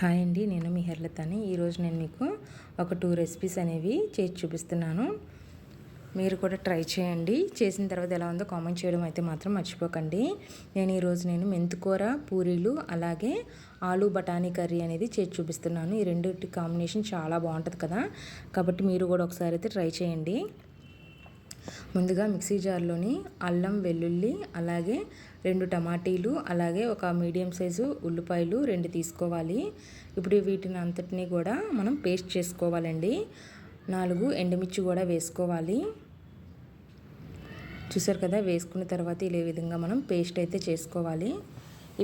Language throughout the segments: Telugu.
హాయ్ అండి నేను మీ హెర్లతని. ఈరోజు నేను మీకు ఒక టూ రెసిపీస్ అనేవి చేసి చూపిస్తున్నాను. మీరు కూడా ట్రై చేయండి. చేసిన తర్వాత ఎలా ఉందో కామెంట్ చేయడం అయితే మాత్రం మర్చిపోకండి. నేను ఈరోజు నేను మెంతుకూర పూరీలు అలాగే ఆలు బఠానీ కర్రీ అనేది చేసి చూపిస్తున్నాను. ఈ రెండింటి కాంబినేషన్ చాలా బాగుంటుంది కదా. కాబట్టి మీరు కూడా ఒకసారి అయితే ట్రై చేయండి. ముందుగా మిక్సీ జార్లోని అల్లం వెల్లుల్లి అలాగే రెండు టమాటీలు అలాగే ఒక మీడియం సైజు ఉల్లిపాయలు రెండు తీసుకోవాలి. ఇప్పుడు వీటిని అంతటినీ కూడా మనం పేస్ట్ చేసుకోవాలండి. నాలుగు ఎండుమిర్చి కూడా వేసుకోవాలి. చూసారు కదా వేసుకున్న తర్వాత ఇలా విధంగా మనం పేస్ట్ అయితే చేసుకోవాలి.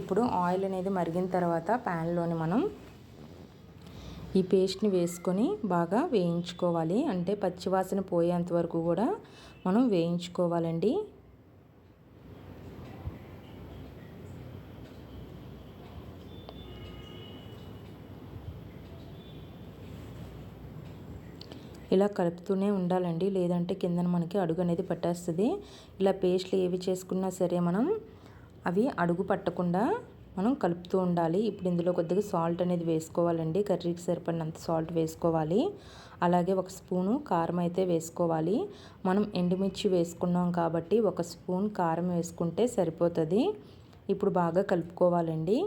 ఇప్పుడు ఆయిల్ అనేది మరిగిన తర్వాత ప్యాన్లోని మనం ఈ పేస్ట్ని వేసుకొని బాగా వేయించుకోవాలి. అంటే పచ్చివాసన పోయేంత వరకు కూడా మనం వేయించుకోవాలండి. ఇలా కలుపుతూనే ఉండాలండి. లేదంటే కిందన మనకి అడుగు అనేది పట్టేస్తుంది. ఇలా పేస్ట్లు ఏవి చేసుకున్నా సరే మనం అవి అడుగు పట్టకుండా మనం కలుపుతూ ఉండాలి. ఇప్పుడు ఇందులో కొద్దిగా సాల్ట్ అనేది వేసుకోవాలండి. కర్రీకి సరిపడినంత సాల్ట్ వేసుకోవాలి. అలాగే ఒక స్పూను కారం అయితే వేసుకోవాలి. మనం ఎండుమిర్చి వేసుకున్నాం కాబట్టి ఒక స్పూన్ కారం వేసుకుంటే సరిపోతుంది. ఇప్పుడు బాగా కలుపుకోవాలండి.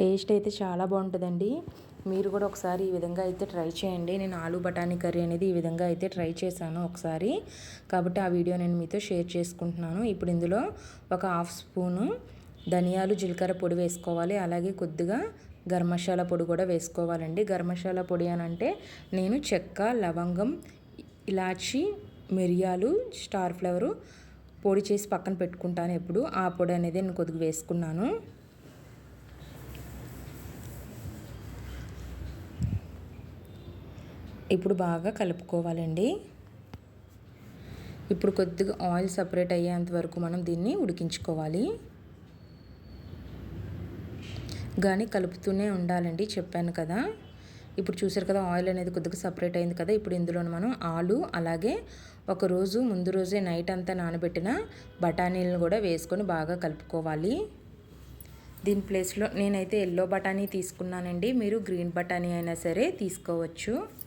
టేస్ట్ అయితే చాలా బాగుంటుందండి. మీరు కూడా ఒకసారి ఈ విధంగా అయితే ట్రై చేయండి. నేను ఆలు బఠానీ కర్రీ అనేది ఈ విధంగా అయితే ట్రై చేశాను ఒకసారి. కాబట్టి ఆ వీడియో నేను మీతో షేర్ చేసుకుంటున్నాను. ఇప్పుడు ఇందులో ఒక హాఫ్ స్పూను ధనియాలు జీలకర్ర పొడి వేసుకోవాలి. అలాగే కొద్దిగా గరం మసాలా పొడి కూడా వేసుకోవాలండి. గరం మసాలా పొడి అని అంటే నేను చెక్క లవంగం ఇలాచి మిరియాలు స్టార్ ఫ్లవరు పొడి చేసి పక్కన పెట్టుకుంటాను ఎప్పుడు. ఆ పొడి అనేది నేను కొద్దిగా వేసుకున్నాను. ఇప్పుడు బాగా కలుపుకోవాలండి. ఇప్పుడు కొద్దిగా ఆయిల్ సపరేట్ అయ్యేంత వరకు మనం దీన్ని ఉడికించుకోవాలి. కానీ కలుపుతూనే ఉండాలండి చెప్పాను కదా. ఇప్పుడు చూసారు కదా ఆయిల్ అనేది కొద్దిగా సపరేట్ అయింది కదా. ఇప్పుడు ఇందులో మనం ఆలు అలాగే ఒకరోజు ముందు రోజే నైట్ అంతా నానబెట్టిన బఠానీలను కూడా వేసుకొని బాగా కలుపుకోవాలి. దీని ప్లేస్లో నేనైతే ఎల్లో బఠానీ తీసుకున్నానండి. మీరు గ్రీన్ బఠానీ అయినా సరే తీసుకోవచ్చు.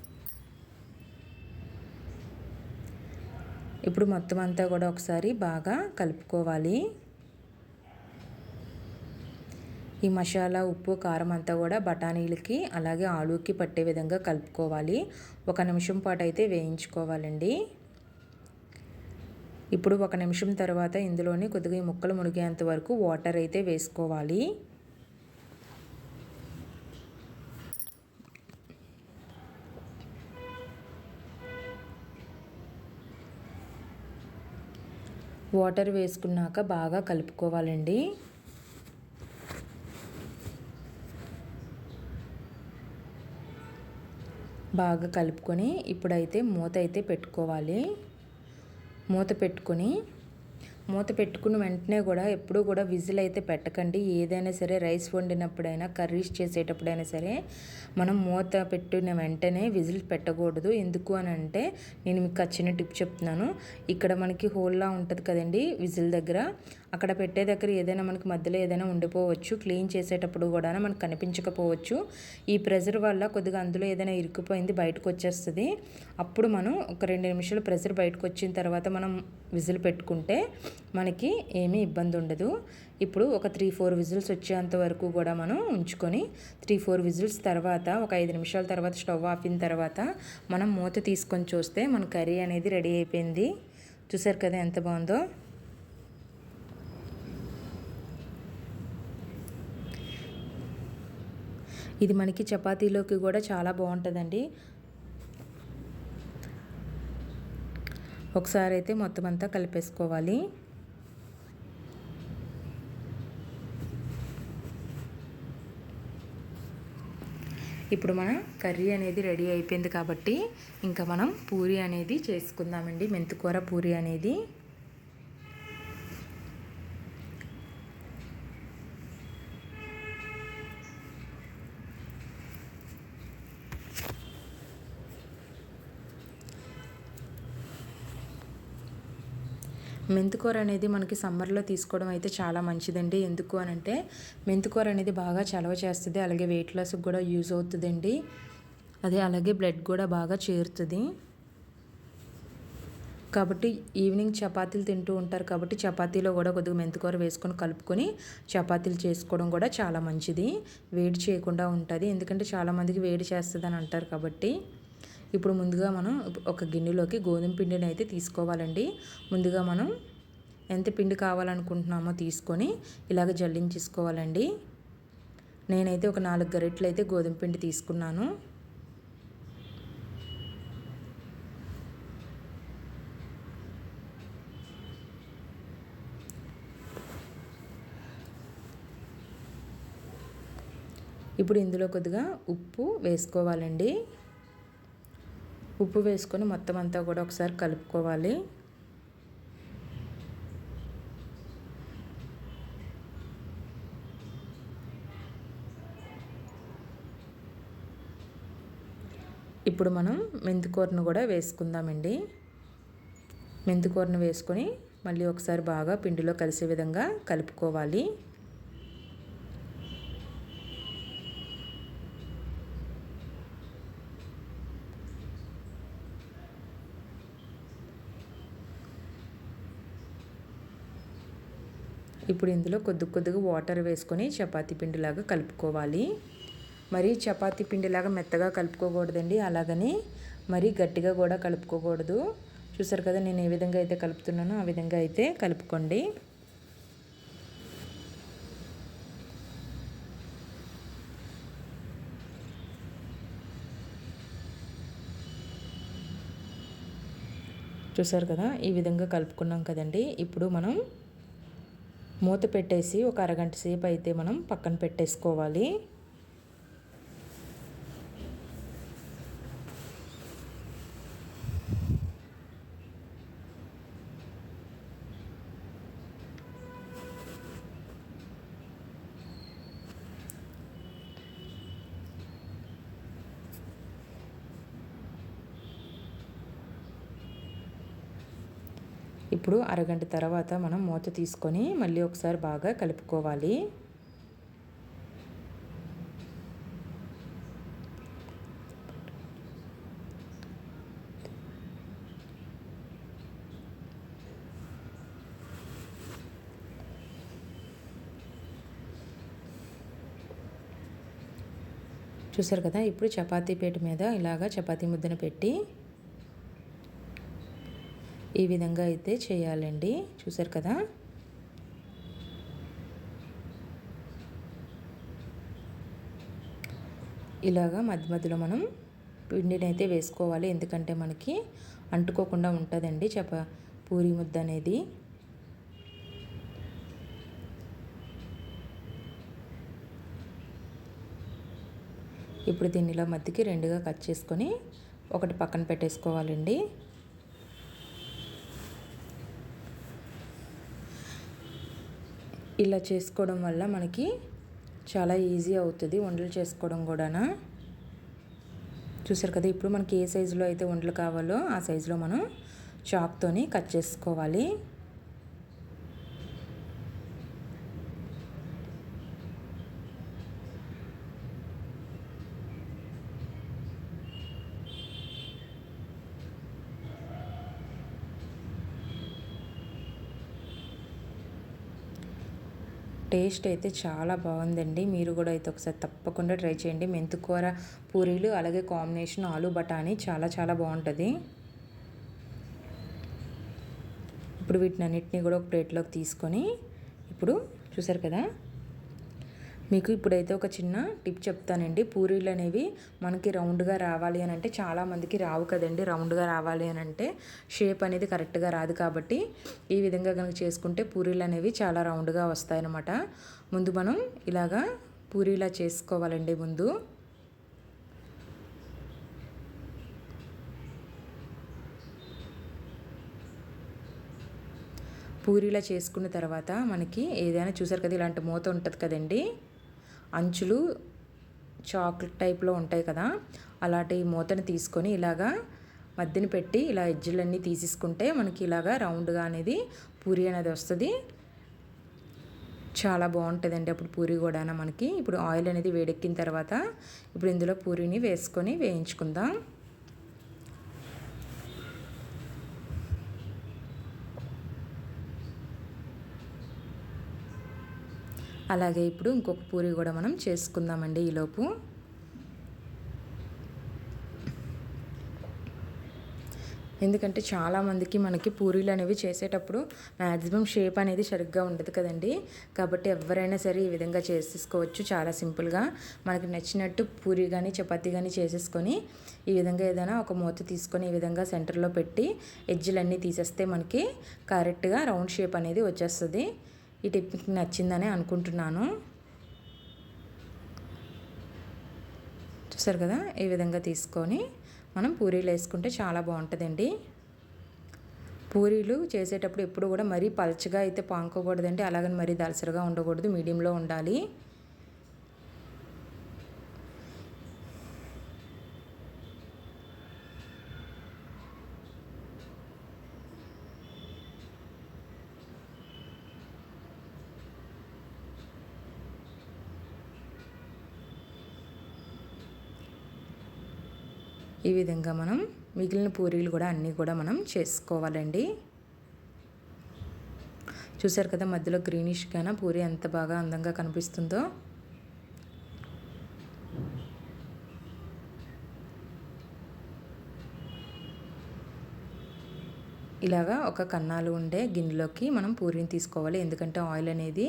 ఇప్పుడు మొత్తం అంతా కూడా ఒకసారి బాగా కలుపుకోవాలి. ఈ మసాలా ఉప్పు కారం అంతా కూడా బఠానీలకి అలాగే ఆలూకి పట్టే విధంగా కలుపుకోవాలి. ఒక నిమిషం పాటు అయితే వేయించుకోవాలండి. ఇప్పుడు ఒక నిమిషం తర్వాత ఇందులోని కొద్దిగా ఈ ముక్కలు మునిగేంత వరకు వాటర్ అయితే వేసుకోవాలి. వాటర్ వేసుకున్నాక బాగా కలుపుకోవాలండి. బాగా కలుపుకొని ఇప్పుడైతే మూత అయితే పెట్టుకోవాలి. మూత పెట్టుకొని మూత పెట్టుకున్న వెంటనే కూడా ఎప్పుడూ కూడా విజిల్ అయితే పెట్టకండి. ఏదైనా సరే రైస్ వండినప్పుడైనా కర్రీస్ చేసేటప్పుడైనా సరే మనం మూత పెట్టిన వెంటనే విజిల్ పెట్టకూడదు. ఎందుకు అని అంటే నేను మీకు చిన్న టిప్ చెప్తున్నాను. ఇక్కడ మనకి హోల్లా ఉంటుంది కదండి విజిల్ దగ్గర. అక్కడ పెట్టే దగ్గర ఏదైనా మనకి మధ్యలో ఏదైనా ఉండిపోవచ్చు. క్లీన్ చేసేటప్పుడు కూడా మనకు కనిపించకపోవచ్చు. ఈ ప్రెజర్ వల్ల కొద్దిగా అందులో ఏదైనా ఇరుక్కుపోయింది బయటకు వచ్చేస్తుంది. అప్పుడు మనం ఒక రెండు నిమిషాలు ప్రెజర్ బయటకు వచ్చిన తర్వాత మనం విజిల్ పెట్టుకుంటే మనకి ఏమీ ఇబ్బంది ఉండదు. ఇప్పుడు ఒక త్రీ ఫోర్ విజిల్స్ వచ్చేంత వరకు కూడా మనం ఉంచుకొని త్రీ ఫోర్ విజిల్స్ తర్వాత ఒక ఐదు నిమిషాల తర్వాత స్టవ్ ఆపిన తర్వాత మనం మూత తీసుకొని చూస్తే మన కర్రీ అనేది రెడీ అయిపోయింది. చూసారు కదా ఎంత బాగుందో? ఇది మనకి చపాతీలోకి కూడా చాలా బాగుంటుందండి. ఒకసారి అయితే మొత్తం అంతా కలిపేసుకోవాలి. ఇప్పుడు మన కర్రీ అనేది రెడీ అయిపోయింది కాబట్టి ఇంకా మనం పూరి అనేది చేసుకుందామండి. మెంతికూర పూరి అనేది. మెంతికూర అనేది మనకి సమ్మర్లో తీసుకోవడం అయితే చాలా మంచిదండి. ఎందుకు అని అంటే మెంతికూర అనేది బాగా చలవ చేస్తుంది అలాగే వెయిట్ లాస్కి కూడా యూజ్ అవుతుందండి. అదే అలాగే బ్లడ్ కూడా బాగా చేరుతుంది. కాబట్టి ఈవినింగ్ చపాతీలు తింటూ ఉంటారు కాబట్టి చపాతీలో కూడా కొద్దిగా మెంతికూర వేసుకొని కలుపుకొని చపాతీలు చేసుకోవడం కూడా చాలా మంచిది. వేడి చేయకుండా ఉంటుంది. ఎందుకంటే చాలామందికి వేడి చేస్తుంది అని అంటారు కాబట్టి. ఇప్పుడు ముందుగా మనం ఒక గిన్నెలోకి గోధుమ పిండిని అయితే తీసుకోవాలండి. ముందుగా మనం ఎంత పిండి కావాలనుకుంటున్నామో తీసుకొని ఇలాగ జల్లించేసుకోవాలండి. నేనైతే ఒక నాలుగు గరిటెలు అయితే గోధుమ పిండి తీసుకున్నాను. ఇప్పుడు ఇందులో కొద్దిగా ఉప్పు వేసుకోవాలండి. ఉప్పు వేసుకొని మొత్తం అంతా కూడా ఒకసారి కలుపుకోవాలి. ఇప్పుడు మనం మెంతికూరను కూడా వేసుకుందామండి. మెంతికూరను వేసుకొని మళ్ళీ ఒకసారి బాగా పిండిలో కలిసే విధంగా కలుపుకోవాలి. ఇప్పుడు ఇందులో కొద్ది కొద్దిగా వాటర్ వేసుకొని చపాతీ పిండిలాగా కలుపుకోవాలి. మరి చపాతీ పిండిలాగా మెత్తగా కలుపుకోకూడదండి అలాగని మరీ గట్టిగా కూడా కలుపుకోకూడదు. చూసారు కదా నేను ఏ విధంగా అయితే కలుపుతున్నానో ఆ విధంగా అయితే కలుపుకోండి. చూసారు కదా ఈ విధంగా కలుపుకున్నాం కదండి. ఇప్పుడు మనం మూత పెట్టేసి ఒక అరగంట సేపు అయితే మనం పక్కన పెట్టేసుకోవాలి. ఇప్పుడు అరగంట తర్వాత మనం మూత తీసుకొని మళ్ళీ ఒకసారి బాగా కలుపుకోవాలి. చూసారు కదా ఇప్పుడు చపాతీ పీట మీద ఇలాగా చపాతీ ముద్దను పెట్టి ఈ విధంగా అయితే చేయాలండి. చూసారు కదా? ఇలాగా మధ్య మధ్యలో మనం పిండిని అయితే వేసుకోవాలి. ఎందుకంటే మనకి అంటుకోకుండా ఉంటుందండి చప పూరి ముద్ద అనేది. ఇప్పుడు దీన్ని ఇలా మధ్యకి రెండుగా కట్ చేసుకొని ఒకటి పక్కన పెట్టేసుకోవాలండి. ఇలా చేసుకోవడం వల్ల మనకి చాలా ఈజీ అవుతుంది వంటలు చేసుకోవడం కూడా చూసారు కదా ఇప్పుడు మనకి ఏ సైజులో అయితే వంటలు కావాలో ఆ సైజులో మనం చాక్తోని కట్ చేసుకోవాలి. టేస్ట్ అయితే చాలా బాగుందండి. మీరు కూడా అయితే ఒకసారి తప్పకుండా ట్రై చేయండి. మెంతుకూర పూరీలు అలాగే కాంబినేషన్ ఆలు బఠానీ చాలా చాలా బాగుంటుంది. ఇప్పుడు వీటిని అన్నింటినీ కూడా ఒక ప్లేట్లోకి తీసుకొని ఇప్పుడు చూసారు కదా? మీకు ఇప్పుడైతే ఒక చిన్న టిప్ చెప్తానండి. పూరీలు అనేవి మనకి రౌండ్గా రావాలి అని అంటే చాలామందికి రావు కదండి. రౌండ్గా రావాలి అని అంటే షేప్ అనేది కరెక్ట్గా రాదు కాబట్టి ఈ విధంగా కనుక చేసుకుంటే పూరీలు అనేవి చాలా రౌండ్గా వస్తాయన్నమాట. ముందు మనం ఇలాగా పూరీలా చేసుకోవాలండి ముందు. పూరీలా చేసుకున్న తర్వాత మనకి ఏదైనా చూసారు కదా ఇలాంటి మూత ఉంటుంది కదండి. అంచులు చాక్లెట్ టైప్లో ఉంటాయి కదా అలాంటి మూతని తీసుకొని ఇలాగా మధ్యన పెట్టి ఇలా ఎడ్జులన్నీ తీసేసుకుంటే మనకి ఇలాగా రౌండ్గా అనేది పూరి అనేది వస్తుంది. చాలా బాగుంటుందండి అప్పుడు పూరి కూడా మనకి. ఇప్పుడు ఆయిల్ అనేది వేడెక్కిన తర్వాత ఇప్పుడు ఇందులో పూరిని వేసుకొని వేయించుకుందాం. అలాగే ఇప్పుడు ఇంకొక పూరి కూడా మనం చేసుకుందామండి ఈలోపు. ఎందుకంటే చాలామందికి మనకి పూరీలు అనేవి చేసేటప్పుడు మ్యాక్సిమం షేప్ అనేది సరిగ్గా ఉండదు కదండి. కాబట్టి ఎవరైనా సరే ఈ విధంగా చేసేసుకోవచ్చు చాలా సింపుల్గా. మనకి నచ్చినట్టు పూరి కానీ చపాతీ కానీ చేసేసుకొని ఈ విధంగా ఏదైనా ఒక మూత తీసుకొని ఈ విధంగా సెంటర్లో పెట్టి ఎడ్జ్లన్నీ తీసేస్తే మనకి కరెక్ట్గా రౌండ్ షేప్ అనేది వచ్చేస్తుంది. ఈ టిప్ నచ్చిందని అనుకుంటున్నాను. చూసారు కదా? ఈ విధంగా తీసుకొని మనం పూరీలు వేసుకుంటే చాలా బాగుంటుందండి. పూరీలు చేసేటప్పుడు ఎప్పుడు కూడా మరీ పలచగా అయితే పాంకోకూడదండి. అలాగని మరీ దలసరిగా ఉండకూడదు. మీడియంలో ఉండాలి. ఈ విధంగా మనం మిగిలిన పూరీలు కూడా అన్నీ కూడా మనం చేసుకోవాలండి. చూసారు కదా మధ్యలో గ్రీనిష్గాన? పూరి ఎంత బాగా అందంగా కనిపిస్తుందో. ఇలాగా ఒక కన్నాలు ఉండే గిన్నెలోకి మనం పూరిని తీసుకోవాలి. ఎందుకంటే ఆయిల్ అనేది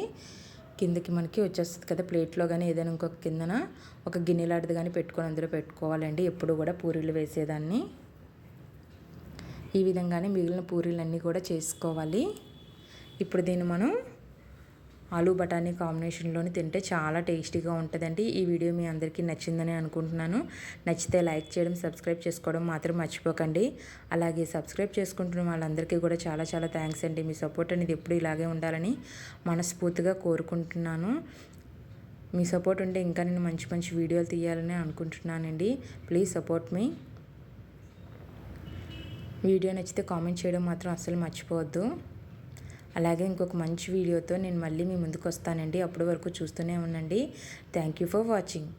కిందకి మనకి వచ్చేస్తుంది కదా ప్లేట్లో కానీ ఏదైనా ఇంకొక కిందన ఒక గిన్నెలాంటిది కానీ పెట్టుకొని అందులో పెట్టుకోవాలండి. ఎప్పుడు కూడా పూరీలు వేసేదాన్ని. ఈ విధంగానే మిగిలిన పూరీలన్నీ కూడా చేసుకోవాలి. ఇప్పుడు దీన్ని మనం ఆలు బఠానీ కాంబినేషన్లోని తింటే చాలా టేస్టీగా ఉంటుందండి. ఈ వీడియో మీ అందరికీ నచ్చిందని అనుకుంటున్నాను. నచ్చితే లైక్ చేయడం సబ్స్క్రైబ్ చేసుకోవడం మాత్రం మర్చిపోకండి. అలాగే సబ్స్క్రైబ్ చేసుకుంటున్న వాళ్ళందరికీ కూడా చాలా చాలా థ్యాంక్స్ అండి. మీ సపోర్ట్ అనేది ఎప్పుడు ఇలాగే ఉండాలని మనస్ఫూర్తిగా కోరుకుంటున్నాను. మీ సపోర్ట్ ఉంటే ఇంకా నేను మంచి మంచి వీడియోలు తీయాలని అనుకుంటున్నానండి. Please support me. వీడియో నచ్చితే కామెంట్ చేయడం మాత్రం అస్సలు మర్చిపోవద్దు. అలాగే ఇంకొక మంచి వీడియోతో నేను మళ్ళీ మీ ముందుకు వస్తానండి. అప్పటి వరకు చూస్తూనే ఉండండి. Thank you for watching